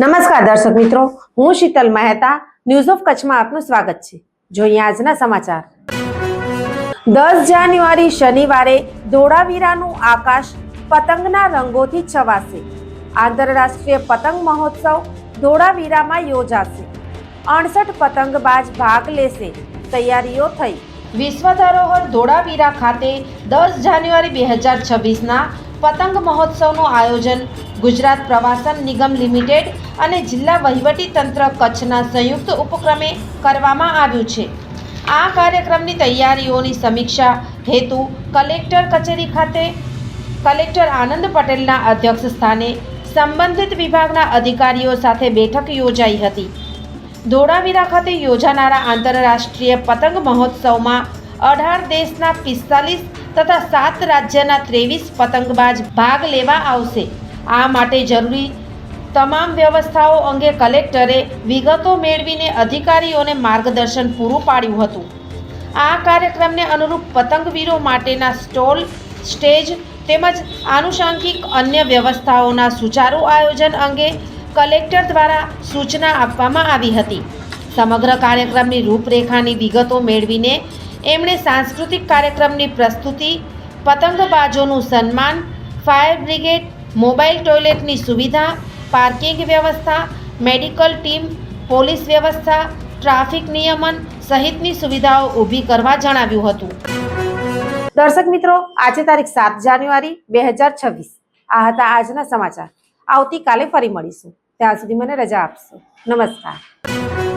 નમસ્કાર દર્શક મિત્રો, હું શીતલ મહેતા ન્યૂઝ ઓફ કચ્છમાં આપનું સ્વાગત છે. જોઈએ આજના સમાચાર. દસ જાન્યુઆરી શનિવારે ધોળાવીરાનું આકાશ પતંગના રંગોથી છવાશે. આંતરરાષ્ટ્રીય પતંગ મહોત્સવ ધોળાવીરામાં યોજાશે. અડસઠ પતંગબાજ ભાગ લેશે. તૈયારીઓ થઈ. વિશ્વ ધરોહર ધોળાવીરા ખાતે દસ જાન્યુઆરી બે હજાર છવ્વીસના પતંગ મહોત્સવનું આયોજન ગુજરાત પ્રવાસન નિગમ લિમિટેડ અને જિલ્લા વહીવટી તંત્ર કચ્છના સંયુક્ત ઉપક્રમે કરવામાં આવ્યું છે. આ કાર્યક્રમની તૈયારીઓની સમીક્ષા હેતુ કલેક્ટર કચેરી ખાતે કલેક્ટર આનંદ પટેલના અધ્યક્ષ સ્થાને સંબંધિત વિભાગના અધિકારીઓ સાથે બેઠક યોજાઈ હતી. ધોળાવીરા ખાતે યોજાનારા આંતરરાષ્ટ્રીય પતંગ મહોત્સવમાં અઢાર દેશના પિસ્તાલીસ તથા સાત રાજ્યના ત્રેવીસ પતંગબાજ ભાગ લેવા આવશે. આ માટે જરૂરી તમામ વ્યવસ્થાઓ અંગે કલેક્ટરે વિગતો મેળવીને અધિકારીઓને માર્ગદર્શન પૂરું પાડ્યું હતું. આ કાર્યક્રમને અનુરૂપ પતંગવીરો માટેના સ્ટોલ, સ્ટેજ તેમજ આનુષાંગિક અન્ય વ્યવસ્થાઓના સુચારુ આયોજન અંગે કલેક્ટર દ્વારા સૂચના આપવામાં આવી હતી. સમગ્ર કાર્યક્રમની રૂપરેખાની વિગતો મેળવીને એમણે સાંસ્કૃતિક કાર્યક્રમની પ્રસ્તુતિ, પતંગબાજોનું સન્માન, ફાયર બ્રિગેડ, મોબાઈલ ટોયલેટની સુવિધા, પાર્કિંગ વ્યવસ્થા, મેડિકલ ટીમ, પોલીસ વ્યવસ્થા, ટ્રાફિક નિયમન સહિતની સુવિધાઓ ઊભી કરવા જણાવ્યું હતું. દર્શક મિત્રો, આજે તારીખ સાત જાન્યુઆરી બે હજાર છવ્વીસ. આ હતા આજના સમાચાર. આવતીકાલે ફરી મળીશું. ત્યાં સુધી મને રજા આપશો. નમસ્કાર.